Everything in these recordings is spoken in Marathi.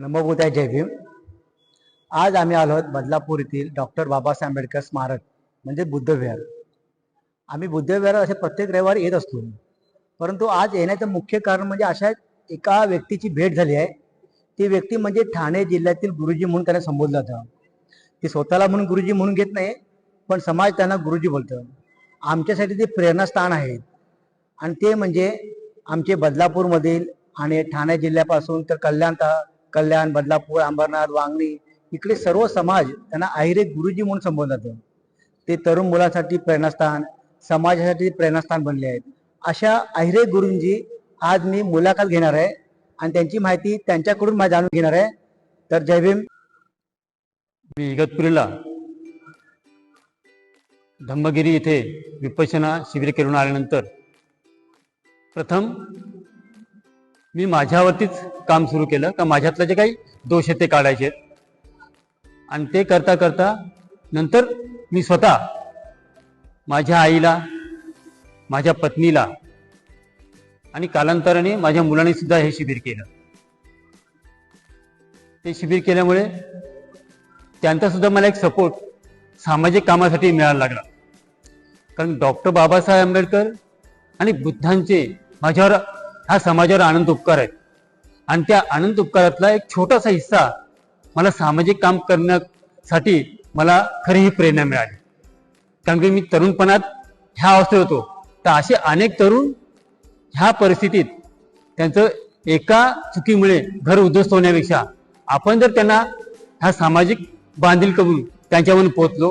नमोबुद्या जय भीम. आज आम्ही आलो आहोत बदलापूर येथील डॉक्टर बाबासाहेब आंबेडकर स्मारक म्हणजे बुद्धविहार आम्ही बुद्धविहार असे प्रत्येक रविवारी येत असतो. परंतु आज येण्याचं मुख्य कारण म्हणजे अशा एका व्यक्तीची भेट झाली आहे. ती व्यक्ती म्हणजे ठाणे जिल्ह्यातील गुरुजी म्हणून त्यांना संबोधलं जातं. ती स्वतःला म्हणून गुरुजी म्हणून घेत नाही पण समाज त्यांना गुरुजी बोलतं. आमच्यासाठी ते प्रेरणास्थान आहेत आणि ते म्हणजे आमचे बदलापूरमधील आणि ठाणे जिल्ह्यापासून तर कल्याण कल्याण बदलापूर अंबरनाथ वांगणी इकडे सर्व समाज त्यांना आहिरे गुरुजी म्हणून संबोधतात. जातं ते तरुण मुलांसाठी प्रेरणास्थान समाजासाठी प्रेरणास्थान बनले आहेत. अशा आहिरे गुरुंची आज मी मुलाखत घेणार आहे आणि त्यांची माहिती त्यांच्याकडून मला जाणून घेणार आहे. तर जय भीम. मी इगतपुरीला धम्मगिरी येथे विपश्यना शिबिर करून आल्यानंतर प्रथम मी माझ्यावरतीच काम सुरू केलं का माझ्यातलं जे काही दोष आहेत ते काढायचे आहेत. आणि ते करता करता नंतर मी स्वतः माझ्या आईला माझ्या पत्नीला आणि कालांतराने माझ्या मुलांनी सुद्धा हे शिबिर केलं. ते शिबिर केल्यामुळे त्यांचा सुद्धा मला एक सपोर्ट सामाजिक कामासाठी मिळायला लागला. कारण डॉक्टर बाबासाहेब आंबेडकर आणि बुद्धांचे माझ्यावर हा समाजावर आनंद उपकार आहेत. आणि त्या आनंद उपकारातला एक छोटासा हिस्सा मला सामाजिक काम करण्यासाठी मला खरी ही प्रेरणा मिळाली. कारण की मी तरुणपणात ह्या अवस्थेत होतो. तर असे अनेक तरुण ह्या परिस्थितीत त्यांचं एका चुकीमुळे घर उद्ध्वस्त होण्यापेक्षा आपण जर त्यांना ह्या सामाजिक बांधील करून त्यांच्यावरून पोचलो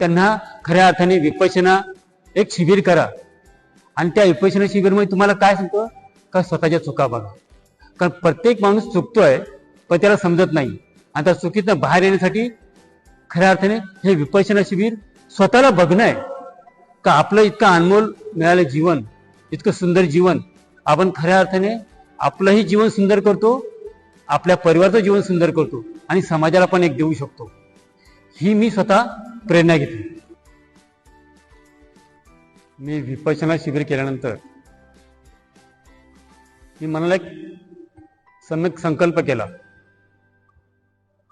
त्यांना खऱ्या अर्थाने विपचना एक शिबिर करा. आणि त्या विपशना शिबिरमध्ये तुम्हाला काय सांगतो? का स्वतःच्या चुका बघा. कारण प्रत्येक माणूस चुकतोय पण त्याला समजत नाही. आणि त्या चुकीतनं बाहेर येण्यासाठी खऱ्या अर्थाने हे विपशना शिबिर स्वतःला बघणं आहे. का आपलं इतकं अनमोल मिळालं जीवन इतकं सुंदर जीवन. आपण खऱ्या अर्थाने आपलंही जीवन सुंदर करतो आपल्या परिवाराचं जीवन सुंदर करतो आणि समाजाला पण एक देऊ शकतो. ही मी स्वतः प्रेरणा घेतली. मी विपशना शिबिर केल्यानंतर मी मनाला एक सम्यक संकल्प केला.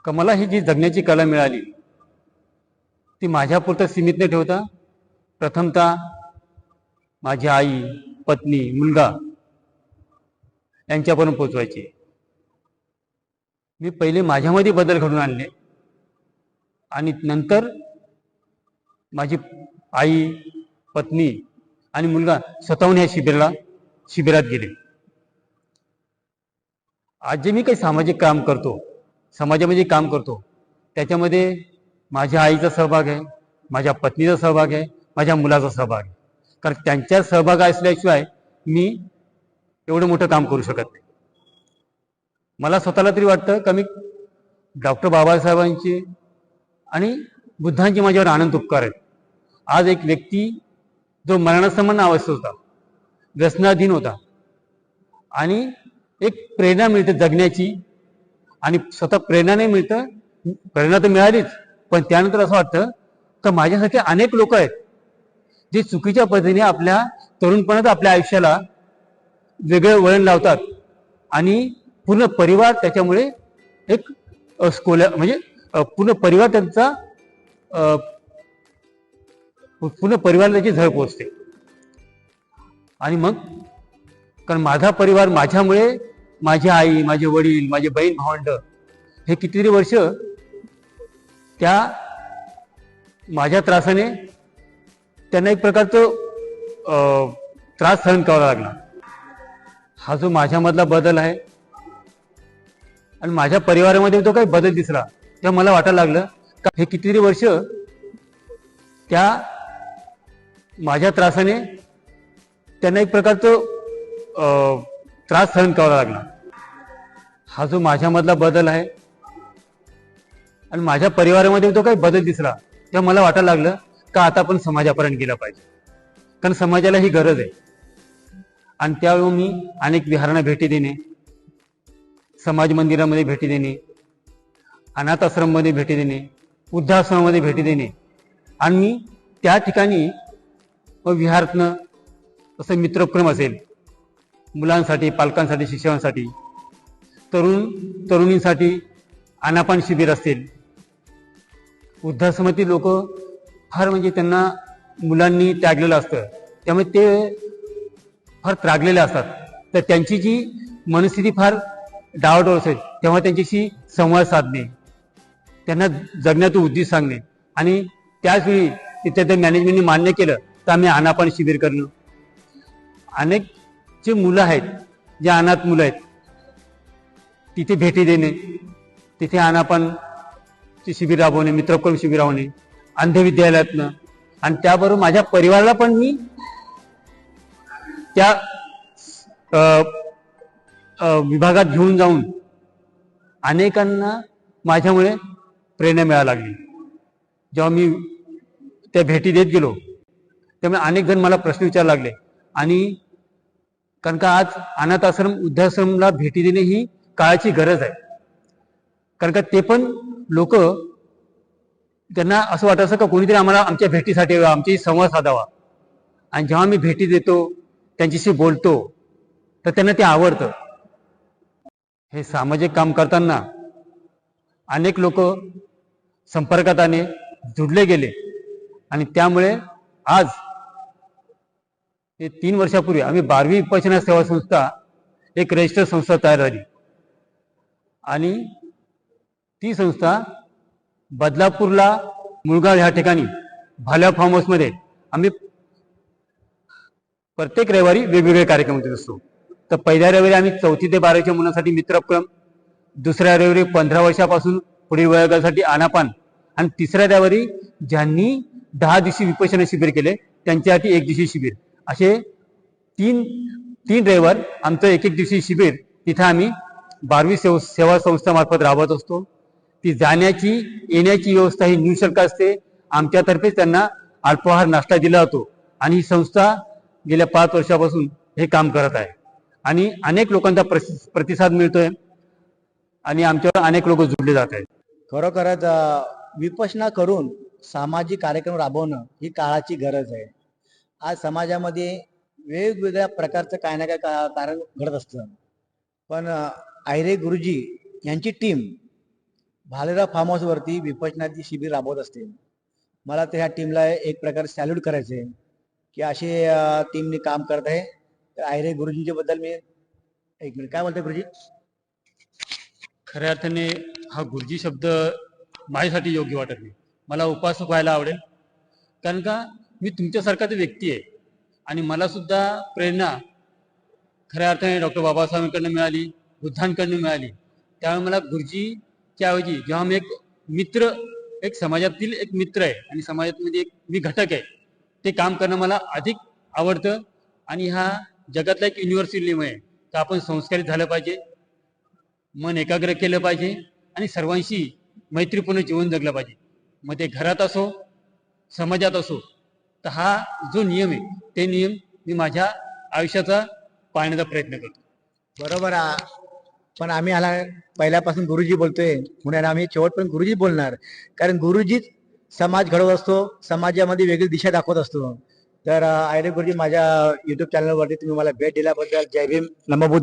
का मला ही जी जगण्याची कला मिळाली ती माझ्यापुरतं सीमित न ठेवता प्रथमतः माझी आई पत्नी मुलगा यांच्यापर्यंत पोचवायची मी पहिले माझ्यामध्ये बदल घडून आणले आणि नंतर माझी आई पत्नी आणि मुलगा स्वतःहून या शिबिराला शिबिरात गेले. आज जे मी काही सामाजिक काम करतो समाजामध्ये काम करतो त्याच्यामध्ये माझ्या आईचा सहभाग आहे माझ्या पत्नीचा सहभाग आहे माझ्या मुलाचा सहभाग आहे. कारण त्यांच्या सहभाग असल्याशिवाय मी एवढं मोठं काम करू शकत नाही. मला स्वतःला तरी वाटतं का मी डॉक्टर बाबासाहेबांची आणि बुद्धांचे माझ्यावर आनंद उपकार आहेत. आज एक व्यक्ती जो मरणासमान अवस्थेत होता. व्यसनाधीन होता. आणि एक प्रेरणा मिळते जगण्याची. आणि स्वतः प्रेरणा नाही मिळतं. प्रेरणा तर मिळालीच. पण त्यानंतर असं वाटतं तर माझ्यासारखे अनेक लोक आहेत जे चुकीच्या पद्धतीने आपल्या तरुणपणात आपल्या आयुष्याला वेगळं वळण लावतात. आणि पूर्ण परिवार त्याच्यामुळे एक स्कोल्या म्हणजे पूर्ण परिवार त्यांचा पूर्ण परिवार त्याची झळ पोचते. आणि मग कारण माझा परिवार माझ्यामुळे माझी आई माझे वडील माझे बहीण भावंड हे कितीतरी वर्ष त्या माझ्या त्रासाने त्यांना एक प्रकारचं त्रास सहन करावा लागला. हा जो माझ्यामधला बदल आहे आणि माझ्या परिवारामध्ये तो काही बदल दिसला तेव्हा मला वाटायला लागलं का हे कितीतरी वर्ष त्या माझ्या त्रासाने त्यांना एक प्रकारचं त्रास सहन करावा लागला. हा जो माझ्यामधला बदल आहे आणि माझ्या परिवारामध्ये तो काही बदल दिसला तेव्हा मला वाटायला लागलं का आता आपण समाजापर्यंत गेला पाहिजे. कारण समाजाला ही गरज आहे. आणि त्यावेळी मी अनेक विहारांना भेटी देणे समाज मंदिरामध्ये भेटी देणे अनाथ आश्रममध्ये भेटी देणे वृद्धाश्रमामध्ये भेटी देणे. आणि मी त्या ठिकाणी व विहारातनं असं मित्रक्रम असेल. मुलांसाठी पालकांसाठी शिक्षकांसाठी. तरुण तरुणींसाठी अनापान शिबिर असतील. वृद्धाश्रमातील लोक फार म्हणजे त्यांना मुलांनी त्यागलेलं असतं. त्यामुळे ते फार त्रागलेले असतात. तर त्यांची जी मनस्थिती फार डावडोळ असेल तेव्हा त्यांच्याशी संवाद साधणे त्यांना जगण्याचं उद्दिष्ट सांगणे. आणि त्याचवेळी तिथे त्या मॅनेजमेंटने मान्य केलं तर आम्ही अनापान शिबिर करणं. अनेक जे मुलं आहेत जे अनाथ मुलं आहेत तिथे भेटी देणे तिथे अनापान चे शिबिर राबवणे मित्रकर्म शिबिर राबवणे अंध विद्यालयातनं आणि त्याबरोबर माझ्या परिवाराला पण मी त्या अ, विभागात घेऊन जाऊन अनेकांना माझ्यामुळे प्रेरणा मिळायला लागली. जेव्हा मी त्या भेटी देत गेलो त्यामुळे अनेक जण मला प्रश्न विचारायला लागले. आणि कारण का आज अनाथ आश्रम वृद्धाश्रमला भेटी देणे ही काळाची गरज आहे. कारण का ते पण लोक त्यांना असं वाटायचं का कोणीतरी आम्हाला आमच्या भेटीसाठी यावं, आमच्याशी संवाद साधावा. आणि जेव्हा मी भेटी देतो त्यांच्याशी बोलतो तर त्यांना ते आवडतं. हे सामाजिक काम करताना अनेक लोक संपर्कात आले जुडले गेले. आणि त्यामुळे आज हे तीन वर्षापूर्वी आम्ही बारवी विपचना सेवा संस्था एक रजिस्टर संस्था तयार झाली. आणि ती संस्था बदलापूरला मुळगाव ह्या ठिकाणी भाल्या फार्म हाऊसमध्ये आम्ही प्रत्येक रविवारी वेगवेगळे कार्यक्रम देत असतो. तर पहिल्या रविवारी आम्ही चौथी ते बारावीच्या मुलांसाठी मित्रक्रम दुसऱ्या रविवारी पंधरा वर्षापासून पुढील वयोगासाठी आनापान आणि तिसऱ्या रविवारी ज्यांनी दहा दिवशी विपचना शिबिर केले त्यांच्यासाठी एक दिवशी शिबिर. असे तीन तीन ड्रायव्हर आमचं एक एक दिवशी शिबिर. तिथं आम्ही बारवी सेव सेवा संस्थेमार्फत राबवत असतो. ती जाण्याची येण्याची व्यवस्था ही निशुल्क असते. आमच्यातर्फे त्यांना अल्पाहार नाश्ता दिला जातो आणि ही संस्था गेल्या पाच वर्षापासून हे काम करत आहे. आणि अनेक लोकांचा प्रसि- प्रतिसाद मिळतोय आणि आमच्यावर अनेक लोक जुडले जात आहेत. खरोखरच विपसना करून सामाजिक कार्यक्रम राबवणं ही काळाची गरज आहे. आज समाजामध्ये वेगवेगळ्या प्रकारचं काय ना काय का- कारण घडत असतं. पण अं, आयरे गुरुजी यांची टीम भालेराव फार्म हाऊसवरती विपचनाची शिबिर राबवत असते. मला तर ह्या टीमला एक प्रकारे सॅल्यूट करायचं आहे की असे टीमने काम करत आहे. तर आयरे गुरुजींच्या बद्दल मी एक मिनिट काय बोलतोय गुरुजी? खऱ्या अर्थाने हा गुरुजी शब्द माझ्यासाठी योग्य वाटत नाही. मला उपासक व्हायला आवडेल. कारण का? मी तुमच्यासारखाच व्यक्ती आहे. आणि मला सुद्धा प्रेरणा खऱ्या अर्थाने डॉक्टर बाबासाहेबांकडनं मिळाली बुद्धांकडनं मिळाली. त्यामुळे मला गुरुजीच्या ऐवजी जेव्हा मी एक मित्र एक समाजातील एक मित्र आहे आणि समाजामध्ये एक मी घटक आहे ते काम करणं मला अधिक आवडतं. आणि हा जगातला एक युनिव्हर्सिटी आहे तर आपण संस्कारित झालं पाहिजे मन एकाग्र केलं पाहिजे आणि सर्वांशी मैत्रीपूर्ण जीवन जगलं पाहिजे. मग ते घरात असो समाजात असो तर हा जो नियम आहे ते नियम मी माझ्या आयुष्याचा पाळण्याचा प्रयत्न करतो. बरोबर पण आम्ही आला पहिल्यापासून गुरुजी बोलतोय. म्हणून आम्ही शेवटपर्यंत गुरुजी बोलणार. कारण गुरुजीच समाज घडवत असतो समाजामध्ये वेगळी दिशा दाखवत असतो. तर आयरे गुरुजी माझ्या युट्यूब चॅनलवरती तुम्ही मला भेट दिल्याबद्दल जय भीम. नमो